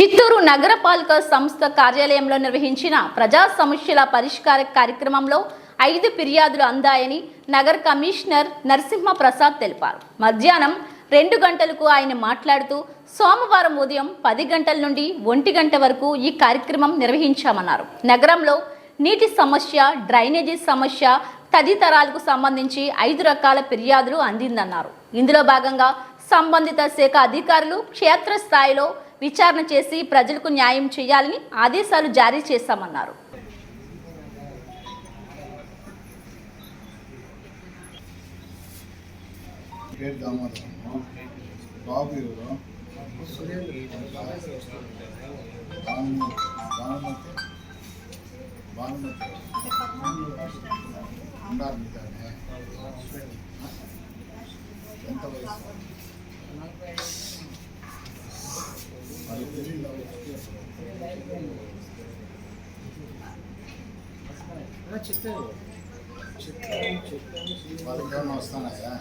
చిత్తూరు నగరపాలక సంస్థ కార్యాలయంలో నిర్వహించిన ప్రజా సమస్యల పరిష్కార కార్యక్రమంలో ఐదు ఫిర్యాదులు అందాయని నగర కమిషనర్ నరసింహ ప్రసాద్ తెలిపారు. మధ్యాహ్నం రెండు గంటలకు ఆయన మాట్లాడుతూ సోమవారం ఉదయం పది గంటల నుండి ఒంటి గంట వరకు ఈ కార్యక్రమం నిర్వహించామన్నారు. నగరంలో నీటి సమస్య డ్రైనేజీ సమస్య తదితరాలకు సంబంధించి ఐదు రకాల ఫిర్యాదులు అందిందన్నారు. ఇందులో భాగంగా సంబంధిత శాఖ అధికారులు క్షేత్రస్థాయిలో విచారణ చేసి ప్రజలకు న్యాయం చేయాలని ఆదేశాలు జారీ చేశామన్నారు. పేరు దామోదరం తెలియదు చెప్పారు చెప్పాను వాళ్ళకి వాళ్ళకి ఏమైనా వస్తున్నాయా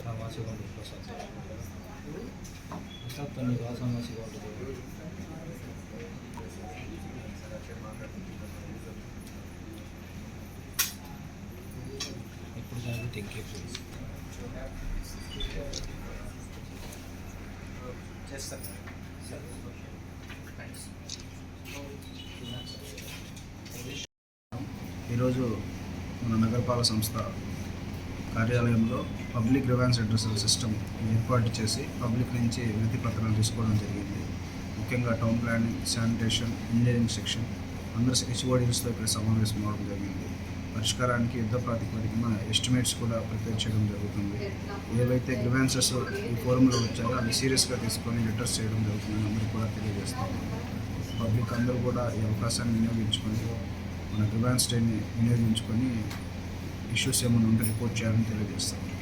సామాసిక ఉంటుంది ప్రసాద్ ప్రసాద్ ఉంటుంది ఇప్పుడు చేస్తాను ఈరోజు మన నగరపాలక సంస్థ కార్యాలయంలో పబ్లిక్ గ్రివాన్స్ అడ్రసల్ సిస్టమ్ ఏర్పాటు చేసి పబ్లిక్ నుంచి వినతి పత్రాలు తీసుకోవడం జరిగింది. ముఖ్యంగా town planning sanitation engineering section అందరు హెచ్ఓడీస్తో ఇక్కడ సమావేశం అవడం జరిగింది. పరిష్కారానికి యుద్ధ ప్రాతిపదికన ఎస్టిమేట్స్ కూడా ప్రిపేర్ చేయడం జరుగుతుంది. ఏవైతే గ్రివాన్సెస్ ఈ ఫోరంలో వచ్చాయో అవి సీరియస్గా తీసుకొని లెటర్స్ చేయడం జరుగుతుందని అందరికీ కూడా తెలియజేస్తాము పబ్లిక్ అందరూ కూడా ఈ అవకాశాన్ని వినియోగించుకొని మన గ్రివాన్స్ డేని వినియోగించుకొని ఇష్యూస్ ఏమైనా ఉంటే రిపోర్ట్ చేయాలని తెలియజేస్తాను